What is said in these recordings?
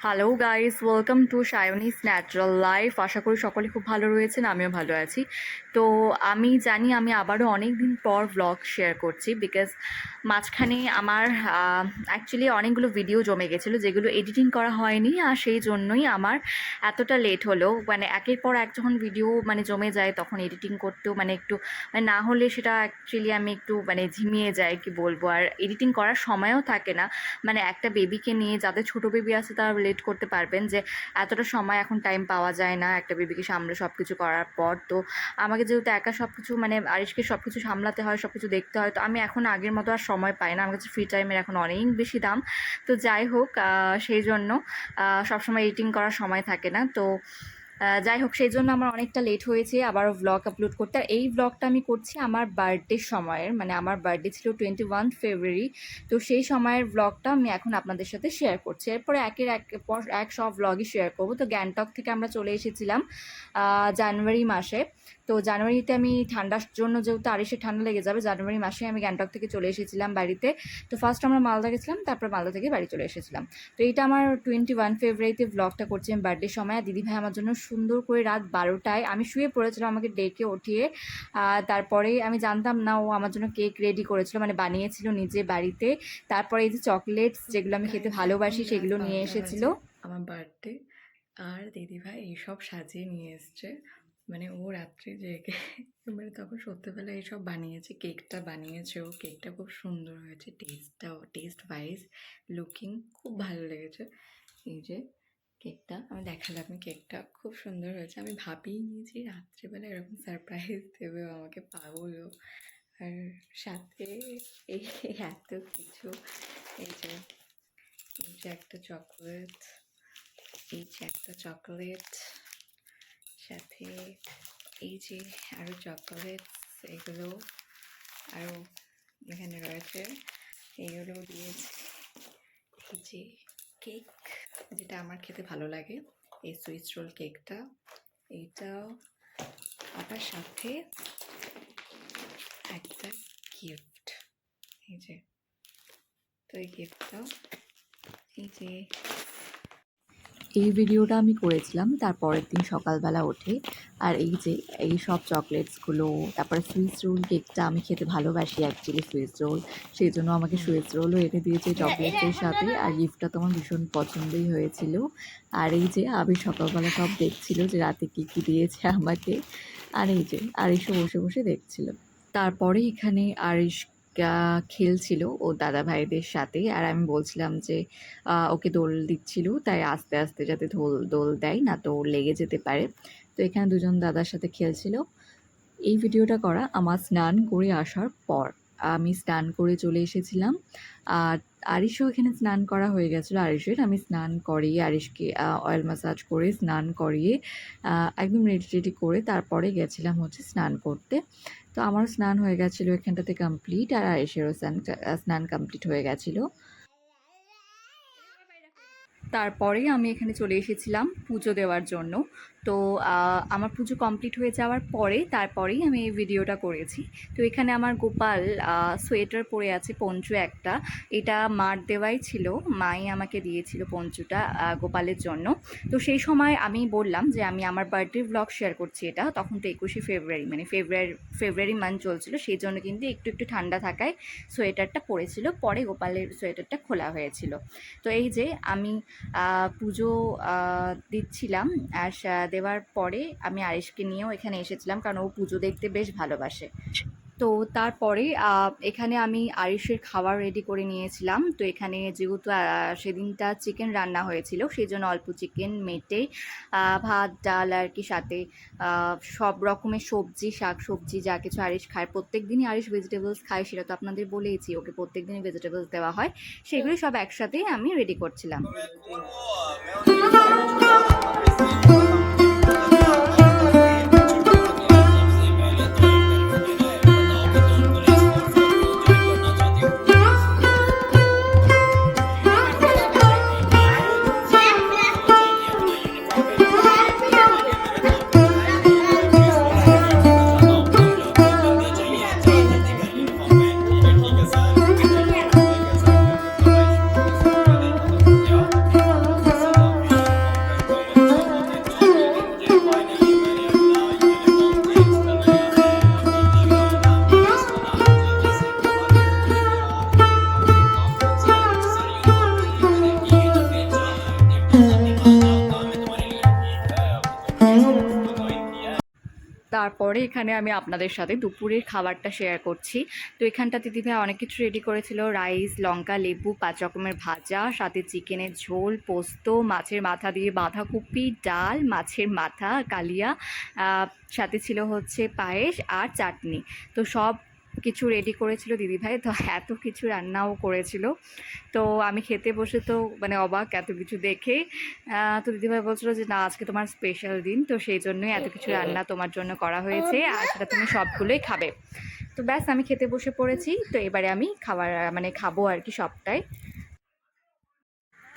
Hello guys welcome to Sayani's natural life আশা করি সকলে খুব ভালো রয়েছেন, আমিও ভালো আছি। তো আমি জানি আমি আবারও অনেক দিন পর ব্লগ শেয়ার করছি বিকজ মাঝখানে আমার অ্যাকচুয়ালি অনেকগুলো ভিডিও জমে গেছিল যেগুলো এডিটিং করা হয়নি আর সেই জন্যই আমার এতটা লেট হলো। মানে একের পর এক যখন ভিডিও মানে জমে যায় তখন এডিটিং করতেও মানে একটু মানে না হলে সেটা অ্যাকচুয়ালি আমি একটু মানে ঝিমিয়ে যাই কি বলব। আর এডিটিং করার সময়ও থাকে না। মানে একটা বেবিকে নিয়ে যাদের ছোটো বেবি আছে তারা লেট করতে পারবেন যে এতটা সময় এখন টাইম পাওয়া যায় না একটা বেবিকে সামলে সব কিছু করার পর। তো আমাকে যেহেতু একা সব কিছু মানে আরিশকে সব কিছু সামলাতে হয় সব কিছু দেখতে হয়, তো আমি এখন আগের মতো আর সময় পাই না। আমার কাছে ফ্রি টাইমের এখন অনেক বেশি দাম। তো যাই হোক সেই জন্য সবসময় এডিটিং করার সময় থাকে না। তো যাই হোক, সেই জন্য আমার অনেকটা লেট হয়েছে। আবারও ব্লগ আপলোড করতে। আর এই ব্লগটা আমি করছি আমার বার্থডে সময়ের মানে আমার বার্থডে ছিল টোয়েন্টি ওয়ান ফেব্রুয়ারি তো সেই সময়ের ব্লগটা আমি এখন আপনাদের সাথে শেয়ার করছি। এরপরে একের এক এক সব ব্লগই শেয়ার করব। তো গ্যাংটক থেকে আমরা চলে এসেছিলাম জানুয়ারি মাসে। তো জানুয়ারিতে আমি ঠান্ডার জন্য যেহেতু আর এসে ঠান্ডা লেগে যাবে জানুয়ারি মাসে আমি গ্যাংটক থেকে চলে এসেছিলাম বাড়িতে। তো ফার্স্ট আমরা মালদা গেছিলাম তারপর মালদা থেকে বাড়ি চলে এসেছিলাম। তো এইটা আমার টোয়েন্টি ওয়ান ফেব্রুয়ারিতে ব্লগটা করছি আমি বার্থডে সময়। আর দিদিভাই আমার জন্য সুন্দর করে রাত বারোটায় আমি শুয়ে পড়েছিলাম আমাকে ডেকে উঠিয়ে তারপরে আমি জানতাম না ও আমার জন্য কেক রেডি করেছিল মানে বানিয়েছিল নিজে বাড়িতে। তারপরে এই যে চকলেটস যেগুলো আমি খেতে ভালোবাসি সেগুলো নিয়ে এসেছিল। আমার বার্থডে আর দিদিভাই এইসব সাজিয়ে নিয়ে এসছে। মানে ও রাত্রে জেগে মানে তখন সত্যিবেলা এইসব বানিয়েছে, কেকটা বানিয়েছে ও। কেকটা খুব সুন্দর হয়েছে টেস্টটাও টেস্ট ওয়াইজ লুকিং খুব ভালো লেগেছে। এই যে কেকটা, আমি দেখালাম কেকটা, খুব সুন্দর হয়েছে। আমি ভাবিনি যে রাত্রেবেলা এরকম সারপ্রাইজ দেবে আমাকে পাগলও আর সাথে এই এত কিছু, এই যে এই যে একটা চকলেট এই যে একটা চকলেট সাথে এই যে আরও চকলেট এগুলো আরও এখানে রয়েছে। এইগুলো দিয়েছে এই যে কেক যেটা আমার খেতে ভালো লাগে, এই সুইচ রোল কেকটা এইটাও আবার সাথে একটা গিফট এই যে, তো এই গিফটটাও এই যে এই ভিডিওটা আমি করেছিলাম, তার পরের দিন সকালবেলা উঠে আর এই যে, এই সব চকলেটসগুলো, তারপরে সুইস রোল কেকটা আমি খেতে ভালোবাসি অ্যাকচুয়ালি সুইস রোল সেই জন্য আমাকে সুইস রোলও এনে দিয়েছে চকলেটের সাথে। আর গিফটটা তো আমার ভীষণ পছন্দই হয়েছিল। আর এই যে, আমি সকালবেলা সব দেখছিল যে রাতে কী কী দিয়েছে আমাকে। আর এই যে আরিশও বসে বসে দেখছিল। তারপরে এখানে আরিশ খেলছিল ও দাদা ভাইদের সাথে আর আমি বলছিলাম যে ওকে দোল দিচ্ছিল, তাই আস্তে আস্তে যাতে দোল দোল দেয়, না তো লেগে যেতে পারে। তো এখানে দুজন দাদার সাথে খেলছিল। এই ভিডিওটা করা আমার স্নান করে আসার পর। আমি স্নান করে চলে এসেছিলাম। আর আরিশও এখানে স্নান করা হয়ে গেছিল। আরিশের আমি স্নান করিয়ে আরিশকে অয়েল ম্যাসাজ করে স্নান করিয়ে একদম রেডি রেডি করে তারপরে গেছিলাম হচ্ছে স্নান করতে। তো আমারও স্নান হয়ে গেছিল এখানটাতে কমপ্লিট আর আয়েশেরও স্নান স্নান কমপ্লিট হয়ে গেছিল। তারপরে আমি এখানে চলে এসেছিলাম পুজো দেওয়ার জন্য। তো আমার পুজো কমপ্লিট হয়ে যাওয়ার পরে তারপরেই আমি এই ভিডিওটা করেছি। তো, এখানে আমার গোপাল সোয়েটার পরে আছে পঞ্চু একটা। এটা মার দেওয়াই ছিল, মাই আমাকে দিয়েছিল পঞ্চুটা গোপালের জন্য। তো, সেই সময় আমি বললাম যে, আমি আমার বার্থডে ব্লগ শেয়ার করছি এটা। তখন তো একুশে ফেব্রুয়ারি মানে ফেব্রুয়ারি ফেব্রুয়ারি মান্থ চলছিল। সেই জন্য কিন্তু একটু একটু ঠান্ডা থাকায় সোয়েটারটা পরেছিল। পরে গোপালের সোয়েটারটা খোলা হয়েছিল। তো, এই যে আমি পুজো দিচ্ছিলাম। আর দেওয়ার পরে আমি আয়েশকে নিয়েও এখানে এসেছিলাম, কারণ ও পুজো দেখতে বেশ ভালোবাসে। তো তারপরে এখানে আমি আরিশের খাবার রেডি করে নিয়েছিলাম। তো এখানে যেহেতু সেদিনটা চিকেন রান্না হয়েছিল সেই জন্য অল্প চিকেন মেটে ভাত, ডাল আর কি সাথে সব রকমের সবজি, শাক সবজি যা কিছু আরিশ খায়। প্রত্যেক দিনই আরিশ ভেজিটেবলস খায়, সেটা তো আপনাদের বলেইছি, ওকে প্রত্যেক দিনই ভেজিটেবলস দেওয়া হয়। সেগুলি সব একসাথেই আমি রেডি করছিলাম। তারপরে এখানে আমি আপনাদের সাথে দুপুরের খাবারটা শেয়ার করছি। তো এখানটা দিদিভাই অনেক কিছু রেডি করেছিল। রাইস লঙ্কা, লেবু পাঁচ রকমের ভাজা, সাথে চিকেনের ঝোল, পোস্ত, মাছের মাথা দিয়ে বাঁধাকপি, ডাল, মাছের মাথা, কালিয়া সাথে ছিল হচ্ছে পায়েস আর চাটনি। তো সব কিছু রেডি করেছিল দিদিভাই তো এত কিছু রান্নাও করেছিল। তো আমি খেতে বসে তো মানে অবাক এত কিছু দেখে। তো দিদিভাই বলছিলো যে না আজকে তোমার স্পেশাল দিন। তো সেই জন্যই এত কিছু রান্না তোমার জন্য করা হয়েছে। আর সেটা তুমি সবগুলোই খাবে। তো ব্যাস আমি খেতে বসে পড়েছি। তো এবারে আমি খাবার মানে খাব আর কি সবটাই।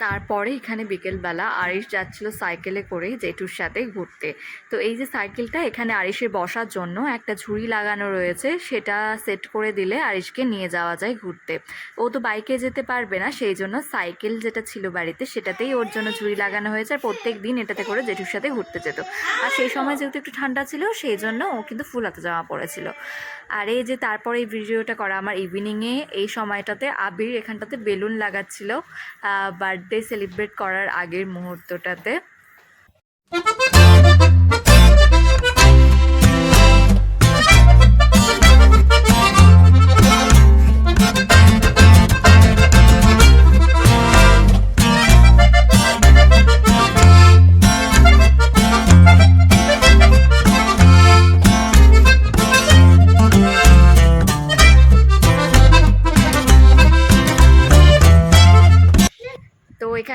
তারপরে এখানে বিকেলবেলা আরিশ যাচ্ছিল সাইকেলে করে জেঠুর সাথে ঘুরতে। তো এই যে সাইকেলটা, এখানে আরিশের বসার জন্য একটা ঝুড়ি লাগানো রয়েছে, সেটা সেট করে দিলে আরিশকে নিয়ে যাওয়া যায় ঘুরতে। ও তো বাইকে যেতে পারবে না, সেই জন্য সাইকেল যেটা ছিল বাড়িতে, সেটাতেই ওর জন্য ঝুড়ি লাগানো হয়েছে আর প্রত্যেক দিন এটাতে করে জেঠুর সাথে ঘুরতে যেত। আর সেই সময় যেহেতু একটু ঠান্ডা ছিল, সেই জন্য ও কিন্তু ফুল হাতে জামা পরেছিল। আর এই যে তারপরে এই ভিডিওটা করা, আমার ইভিনিংয়ে এই সময়টাতে আবির এখানটাতে বেলুন লাগাচ্ছিল বার্থডে সেলিব্রেট করার আগের মুহূর্তটাতে।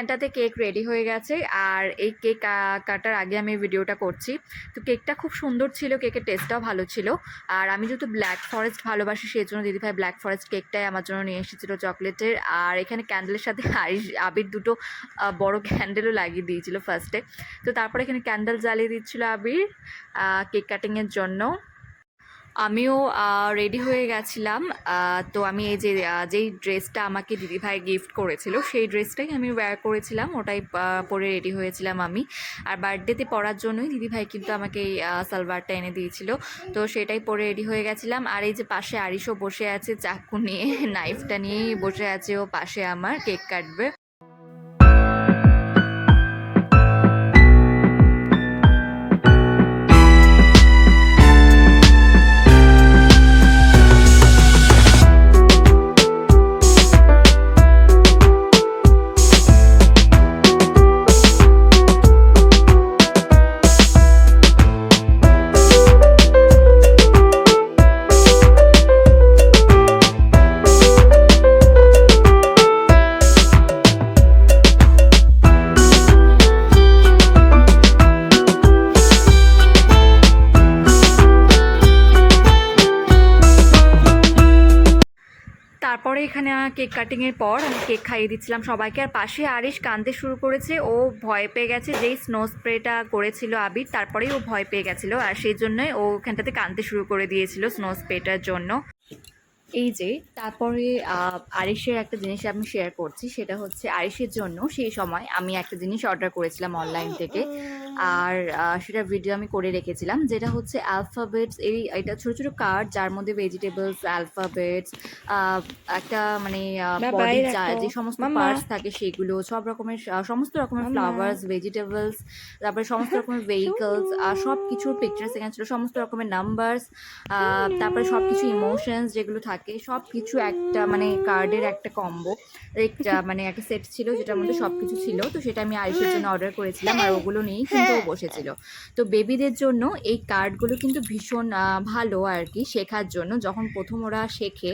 এখানটাতে কেক রেডি হয়ে গেছে। আর এই কেক কাটার আগে আমি ভিডিওটা করছি। তো কেকটা খুব সুন্দর ছিল, কেকের টেস্টটাও ভালো ছিল। আর আমি যেহেতু ব্ল্যাক ফরেস্ট ভালোবাসি সেই জন্য দিদিভাই ব্ল্যাক ফরেস্ট কেকটাই আমার জন্য নিয়ে এসেছিল চকলেটের। আর এখানে ক্যান্ডেলের সাথে আইস আবির দুটো বড় ক্যান্ডেলও লাগিয়ে দিয়েছিল ফার্স্টে তো তারপরে এখানে ক্যান্ডেল জ্বালিয়ে দিচ্ছিল আবির কেক কাটিংয়ের জন্য। আমিও রেডি হয়ে গেছিলাম। তো আমি এই যে যেই ড্রেসটা আমাকে দিদিভাই গিফট করেছিল, সেই ড্রেসটাই আমি ওয়্যার করেছিলাম। ওটাই পরে রেডি হয়েছিলাম আমি। আর বার্থডেতে পরার জন্যই দিদিভাই কিন্তু আমাকে এই সালোয়ারটা এনে দিয়েছিল। তো সেটাই পরে রেডি হয়ে গেছিলাম। আর এই যে পাশে আরিশও বসে আছে, চাকু নিয়ে নাইফটা নিয়েই বসে আছে ও পাশে আমার কেক কাটবে। তারপরে এখানে কেক কাটিংয়ের পর আমি কেক খাইয়ে দিচ্ছিলাম সবাইকে। আর পাশে আরিশ কাঁদতে শুরু করেছে, ও ভয় পেয়ে গেছে যেই স্নো স্প্রেটা করেছিল আবির, তারপরেই ও ভয় পেয়ে গেছিল। আর সেই জন্যই ও ওখানটাতে কাঁদতে শুরু করে দিয়েছিল স্নো স্প্রেটার জন্য। এই যে তারপরে আহ, আরিশের একটা জিনিস আমি শেয়ার করছি সেটা হচ্ছে আরিশের জন্য সেই সময় আমি একটা জিনিস অর্ডার করেছিলাম অনলাইন থেকে আর সেটা ভিডিও আমি করে রেখেছিলাম যেটা হচ্ছে অ্যালফাবেটস এই এটা ছোটো ছোটো কার্ড যার মধ্যে ভেজিটেবলস অ্যালফাবেটস একটা মানে। যে সমস্ত পার্টস থাকে সেগুলো সব রকমের সমস্ত রকমের। ফ্লাওয়ার্স ভেজিটেবলস তারপরে সমস্ত রকমের ভেহিকলস আর সব কিছুর পিকচার্স এখানে ছিল সমস্ত রকমের নাম্বারস তারপরে সব কিছু ইমোশনস যেগুলো থাকে সব কিছু একটা মানে কার্ডের একটা কম্বো একটা মানে একটা সেট ছিল যেটার মধ্যে সব কিছু ছিল তো সেটা আমি আয়ুষের জন্য অর্ডার করেছিলাম আর ওগুলো নিয়েই কিন্তু ও বসেছিল। তো বেবিদের জন্য এই কার্ডগুলো কিন্তু ভীষণ ভালো আর কি শেখার জন্য। যখন প্রথম ওরা শেখে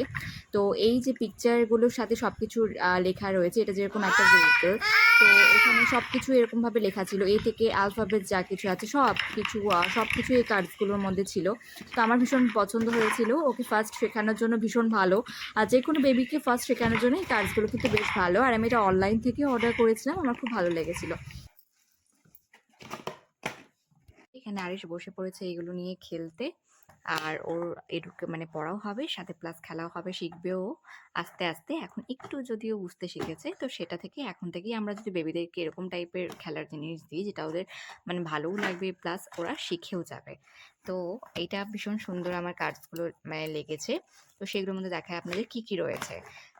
তো এই যে পিকচারগুলোর সাথে সব কিছু লেখা রয়েছে এটা যেরকম একটা ভেহিকল তো এখানে সব কিছু এরকমভাবে লেখা ছিল। এ থেকে আলফাবেট যা কিছু আছে সব কিছু সব কিছু এই কার্ডসগুলোর মধ্যে ছিল। তো আমার ভীষণ পছন্দ হয়েছিল ওকে ফার্স্ট শেখানোর জন্য ভীষণ ভালো। আর যে কোনো বেবিকে ফার্স্ট শেখানোর জন্য এই কার্ডসগুলো কিন্তু বেশ ভালো। আর আমি এটা অনলাইন থেকে অর্ডার করেছিলাম, আমার খুব ভালো লেগেছিল। এখানে আরিশ বসে পড়েছে এগুলো নিয়ে খেলতে। আর ওর এডুকে মানে পড়াও হবে, সাথে প্লাস খেলাও হবে, শিখবেও আস্তে আস্তে। এখন একটু যদিও বুঝতে শিখেছে, তো সেটা থেকে এখন থেকেই আমরা যদি বেবিদেরকে এরকম টাইপের খেলার জিনিস দিই, যেটা ওদের মানে ভালোও লাগবে প্লাস ওরা শিখেও যাবে। তো এটা ভীষণ সুন্দর আমার কার্ডসগুলো মানে লেগেছে। তো সেগুলোর মধ্যে দেখায় আপনাদের কি কি রয়েছে।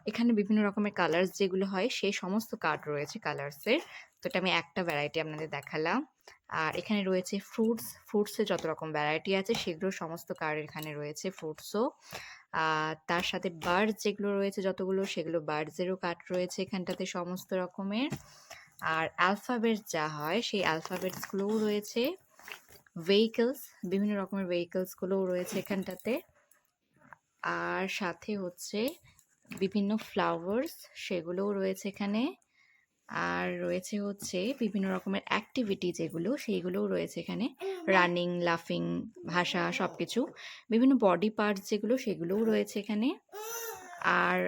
এখানে বিভিন্ন রকমের কালার্স যেগুলো হয় সেই সমস্ত কার্ড রয়েছে কালার্সের তো এটা আমি একটা ভ্যারাইটি আপনাদের দেখালাম। আর এখানে রয়েছে ফ্রুটস ফ্রুটসের যত রকম ভ্যারাইটি আছে সেগুলো সমস্ত কার্ড এখানে রয়েছে ফ্রুটসও তার সাথে বার্ডস যেগুলো রয়েছে যতগুলো সেগুলো বার্ডসেরও কাঠ রয়েছে এখানটাতে সমস্ত রকমের। আর অ্যালফাবেটস যা হয় সেই অ্যালফাবেটসগুলোও রয়েছে। ভেহিকলস বিভিন্ন রকমের ভেহিকলসগুলোও রয়েছে এখানটাতে। আর সাথে হচ্ছে বিভিন্ন ফ্লাওয়ার্স সেগুলোও রয়েছে এখানে। আর রয়েছে হচ্ছে বিভিন্ন রকমের অ্যাক্টিভিটি যেগুলো সেইগুলোও রয়েছে এখানে। রানিং লাফিং ভাষা সব কিছু বিভিন্ন বডি পার্টস যেগুলো সেগুলোও রয়েছে এখানে। আর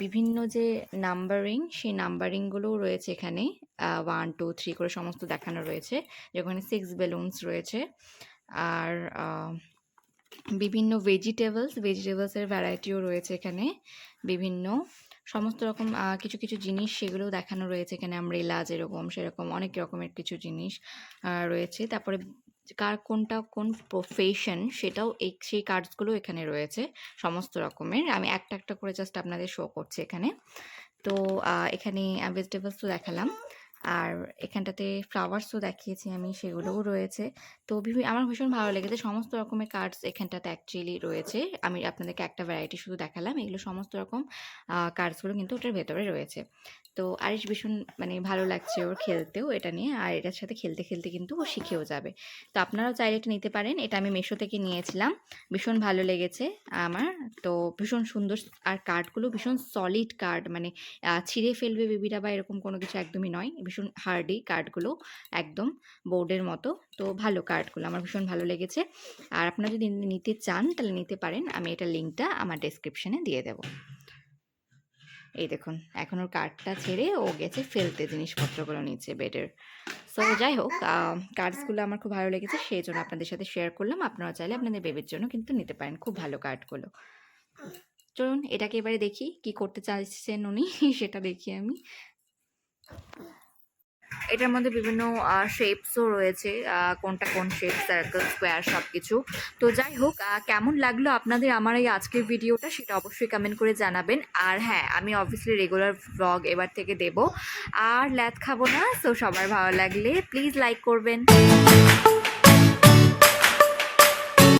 বিভিন্ন যে নাম্বারিং সেই নাম্বারিংগুলোও রয়েছে এখানে। ওয়ান টু থ্রি করে সমস্ত দেখানো রয়েছে। যেখানে সিক্স বেলুনস রয়েছে। আর বিভিন্ন ভেজিটেবলস ভেজিটেবলসের ভ্যারাইটিও রয়েছে এখানে। বিভিন্ন সমস্ত রকম কিছু কিছু জিনিস সেগুলো দেখানো রয়েছে। এখানে আমরেলা যেরকম সেরকম অনেক রকমের কিছু জিনিস রয়েছে। তারপরে কার কোনটা, কোন প্রফেশন সেটাও এই, সেই কার্ডসগুলো এখানে রয়েছে, সমস্ত রকমের। আমি একটা একটা করে জাস্ট আপনাদের শো করছি এখানে। তো এখানে ভেজিটেবলস তো দেখালাম। আর এখানটাতে ফ্লাওয়ার্সও দেখিয়েছি আমি, সেগুলোও রয়েছে। তো বিভিন্ন আমার ভীষণ ভালো লেগেছে। সমস্ত রকমের কার্ডস এখানটাতে অ্যাকচুয়ালি রয়েছে। আমি আপনাদেরকে একটা ভ্যারাইটি শুধু দেখালাম। এগুলো সমস্ত রকম কার্ডসগুলো কিন্তু ওটার ভেতরে রয়েছে। তো আরিশ ভীষণ মানে ভালো লাগছে ওর খেলতেও এটা নিয়ে। আর এটার সাথে খেলতে খেলতে কিন্তু ও শিখেও যাবে। তো আপনারাও চাইলে এটা নিতে পারেন। এটা আমি মেশো থেকে নিয়েছিলাম। ভীষণ ভালো লেগেছে আমার। তো ভীষণ সুন্দর আর কার্ডগুলো ভীষণ সলিড কার্ড মানে ছিঁড়ে ফেলবে বেবিরা বা এরকম কোনো কিছু একদমই নয়। ভীষণ হার্ডি কার্ডগুলো একদম বোর্ডের মতো। তো ভালো কার্ডগুলো আমার ভীষণ ভালো লেগেছে। আর আপনারা যদি নিতে চান, তাহলে নিতে পারেন। আমি এটা লিঙ্কটা আমার ডেসক্রিপশনে দিয়ে দেবো। এই দেখুন, এখন ওর কার্ডটা ছেড়ে ও গেছে ফেলতে জিনিসপত্রগুলো নিচে বেডের সো যাই হোক কার্ডসগুলো আমার খুব ভালো লেগেছে। সেই জন্য আপনাদের সাথে শেয়ার করলাম। আপনারা চাইলে আপনাদের বেবির জন্য কিন্তু নিতে পারেন খুব ভালো কার্ডগুলো চলুন, এটাকে এবারে দেখি কি করতে চাইছেন উনি, সেটা দেখি আমি। এটার মধ্যে বিভিন্ন শেপসও রয়েছে কোনটা কোন শেপ সার্কেল স্কোয়ার সব কিছু তো যাই হোক কেমন লাগল আপনাদের আমার এই আজকের ভিডিওটা সেটা অবশ্যই কমেন্ট করে জানাবেন। আর হ্যাঁ আমি অবভিয়াসলি রেগুলার ব্লগ এবার থেকে দেব। আর ল্যাথ খাব না, তো সবার ভালো লাগলে প্লিজ লাইক করবেন।